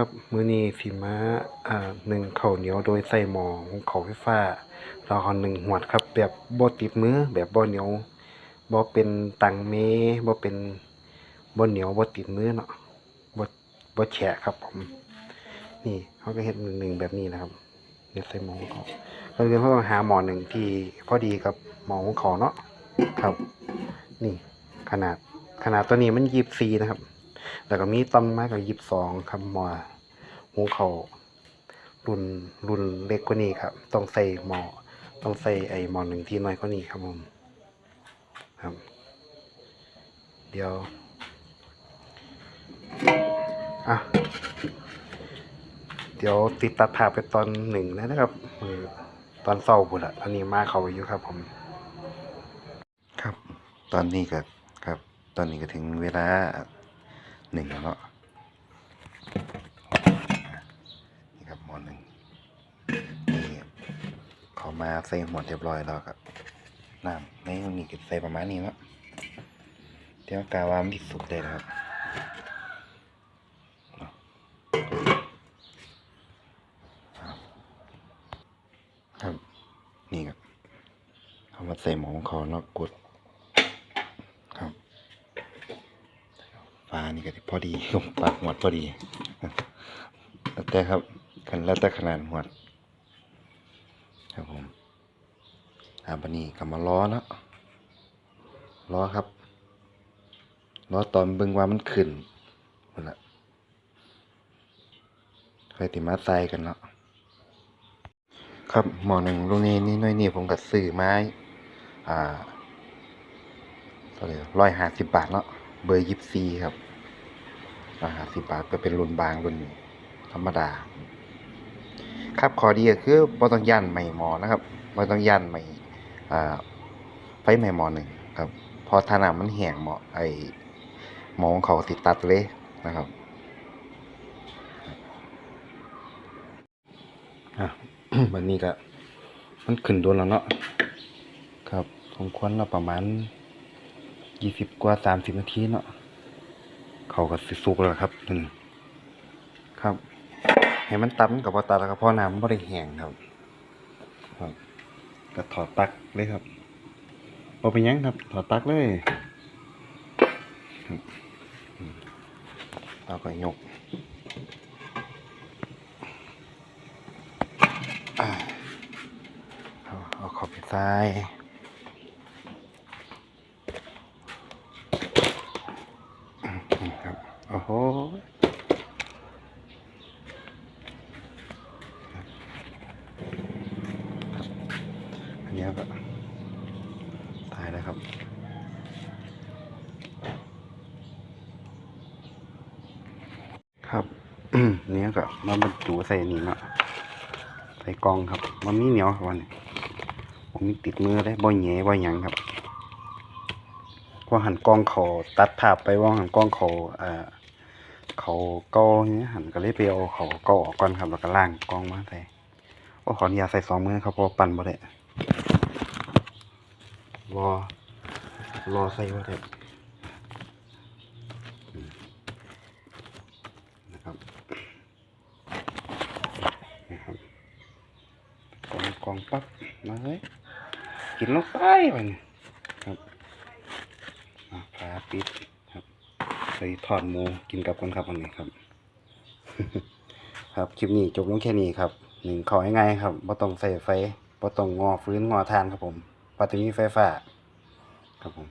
ครับมื้อนี้สิมาอ่านึ่งเข้าเหนียวโดยใส่หมอหุงข้าไฟฟ้าแล้วก็นึ่งหวดครับ แบบบ่ติดมือแบบบ่เหนียวบ่เป็นตังเมบ่เป็นบ่เหนียวบ่ติดมือเนาะบ่บ่แฉะครับผม นี่เขาก็เฮ็ดหนึ่งแบบนี้นะครับเดี๋ยวใส่หมอหุงข้าเราเรียนเขาต้องหาหมอหนึ่งที่พอดีกับหมอหุงข้าเนาะครับ นี่ขนาดขนาดตัวนี้มัน24นะครับ แล้วก็มีต่ำมากกับยี่สิบสองครับหมอหูเขารุ่นรุ่นเล็กกว่านี้ครับ ต้องใส่หมอต้องใส่ไอหมอหนึ่งที่น้อยกว่านี้ครับผมครับ เดี๋ยวอะเดี๋ยวติดตัดภาพไปตอนหนึ่งนะครับมือตอนเศร้าบุตรอันนี้มาเขาอยู่ครับผม ครับ ตอนนี้ก็ครับ ตอนนี้ก็ถึงเวลา หนึ่งแล้วเนาะนี่ครับหมอหนึ่งนี่เขามาใส่หมดเรียบร้อยแล้วครับน้ำในนี่ก็ใส่ประมาณนี้เนาะเดี๋ยวกาวามีสุกเลยนะครับครับนี่ครับเขามาใส่หมอของเขาเนาะกด ครับฟ้า นี่ก็พอดีลงปักหวดพอดีแล้วแต่ครับกันแล้วแต่ขนาดหวด ครับผมอ่าบันนี้ก็มาล้อเนาะล้อครับล้อตอนเบิ่งว่ามันขึ้นหมดละคอยติมาใส่กันเนาะครับหมอหนึ่งลูกนี้นี่น้อยนี่ผมก็ซื้อไม้ อ่าเท่าไหร่ร้อยห้าสิบบาทเนาะเบอร์ยิบซีครับ ร้อยห้าสิบบาทก็เป็นรุ่นบางรุ่นธรรมดา ครับขอดีก็คือบ่ต้องยันใหม่หมอนะครับบ่ต้องยันใหม่ไฟใหม่หมอหนึ่งครับพอถ้านมันแห้งหมอไอหมอของเขาติดตัดเลยนะครับอะวันนี้ก็มันขึ้นโดนแล้วเนาะครับสมควรเราประมาณยี่สิบกว่าสามสิบนาทีเนาะ เขาก็สิสุกแล้วครับนี่ครับให้มันตับกับพอตัดแล้วก็พราะน้ำมันบ่ได้แห้งครับ ครับก็ถอดปลั๊กเลยครับเป็นหยังครับถอดปลั๊กเลยครับอืมเราก็ยกเอาเอาขอบไปซ้ายอืมนี่ครับ โอ้โหอันนี้ก็ตายแล้วครับ ครับเนี้ยก็มาบรรจุใส่นี่เนาะใส่กองครับมันมีเหนียวครับวันนี้ผมมีติดมือได้บ่อยแหย่บ่หยังครับว่าหันกองเขาตัดภาพไปว่าหันกองเขาเอ่อเขาก้เนี้ยหันก็เลยไปเอาเขาก้ออกก่อนครับแล้วก็ล่างกองมาใส่โอ้ขออนุญาตใส่สองมือครับเพราะปั่นบ่ได้ รอ รอใส่บ่ได้นะครับนะครับกองกองปั๊บมาเลยกินลงไปไปเนี่ยครับอะพาปิดครับใส่ทอดหมูกินกับคนครับวันนี้ครับครับคลิปนี้จบลงแค่นี้ครับหนึ่งของ่ายๆครับบ่ต้องใส่ไฟบ่ต้องงอฟื้นงอทานครับผม ปฏิไฟฟ้าครับผม